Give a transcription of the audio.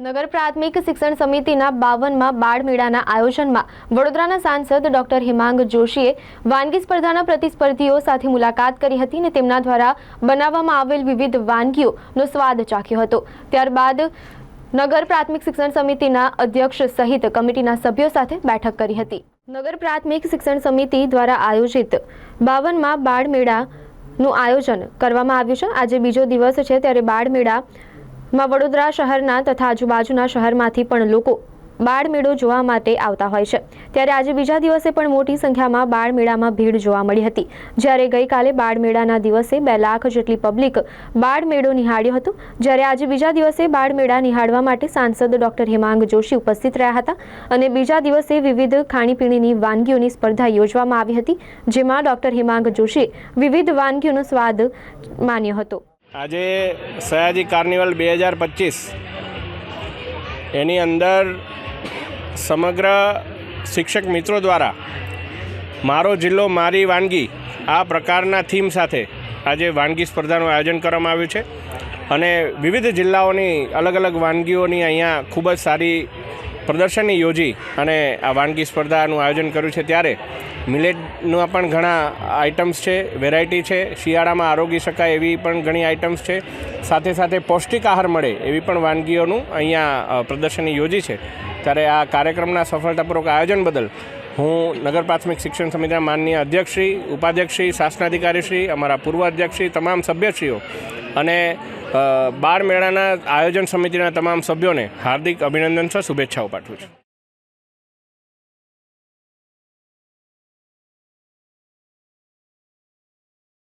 નગર પ્રાથમિક શિક્ષણ સમિતિના બાવનમાં બાળ મેળાના આયોજનમાં વડોદરાના સાંસદ ડોક્ટર હિમાંગ જોશીએ વાનગી સ્પર્ધાના પ્રતિસ્પર્ધીઓ સાથે મુલાકાત કરી હતી અને તેમના દ્વારા બનાવવામાં આવેલ વિવિધ વાનગીઓનો સ્વાદ ચાખ્યો હતો. ત્યારબાદ નગર પ્રાથમિક શિક્ષણ સમિતિના અધ્યક્ષ સહિત કમિટીના સભ્યો સાથે બેઠક કરી હતી. નગર પ્રાથમિક શિક્ષણ સમિતિ દ્વારા આયોજિત બાવનમાં બાળ મેળાનું આયોજન કરવામાં આવ્યું છે. આજે બીજો દિવસ છે ત્યારે બાળ મેળા માં વડોદરા શહેરના તથા આજુબાજુના શહેરમાંથી પણ લોકો બાળ મેળો જોવા માટે આવતા હોય છે. ત્યારે આજે બીજા દિવસે પણ મોટી સંખ્યામાં બાળ મેળામાં ભીડ જોવા મળી હતી. જ્યારે ગઈકાલે બાળ મેળાના દિવસે બે લાખ જેટલી પબ્લિક બાળ મેળો નિહાળ્યો હતો. જ્યારે આજે બીજા દિવસે બાળ મેળા નિહાળવા માટે સાંસદ ડોક્ટર હિમાંગ જોશી ઉપસ્થિત રહ્યા હતા અને બીજા દિવસે વિવિધ ખાણીપીણીની વાનગીઓની સ્પર્ધા યોજવામાં આવી હતી, જેમાં ડોક્ટર હિમાંગ જોશીએ વિવિધ વાનગીઓનો સ્વાદ માન્યો હતો. આજે સયાજી કાર્નિવલ બે હજાર પચીસ. એની અંદર સમગ્ર શિક્ષક મિત્રો દ્વારા મારો જિલ્લો, મારી વાનગી, આ પ્રકારના થીમ સાથે આજે વાનગી સ્પર્ધાનું આયોજન કરવામાં આવ્યું છે. અને વિવિધ જિલ્લાઓની અલગ અલગ વાનગીઓની અહીંયા ખૂબ જ સારી પ્રદર્શની યોજી અને આ વાનગી સ્પર્ધાનું આયોજન કર્યું છે ત્યારે મિલેટના પણ ઘણા આઇટમ્સ છે, વેરાયટી છે, શિયાળામાં આરોગી શકાય એવી પણ ઘણી આઇટમ્સ છે. સાથે સાથે પૌષ્ટિક આહાર મળે એવી પણ વાનગીઓનું અહીંયા પ્રદર્શની યોજી છે. ત્યારે આ કાર્યક્રમના સફળતાપૂર્વક આયોજન બદલ હું નગર પ્રાથમિક શિક્ષણ સમિતિના માનનીય અધ્યક્ષશ્રી, ઉપાધ્યક્ષશ્રી, શાસનાધિકારીશ્રી, અમારા પૂર્વ અધ્યક્ષશ્રી તમામ સભ્યશ્રીઓ અને બાળ મેળાના આયોજન સમિતિના તમામ સભ્યોને હાર્દિક અભિનંદન છે શુભેચ્છાઓ પાઠવું છું.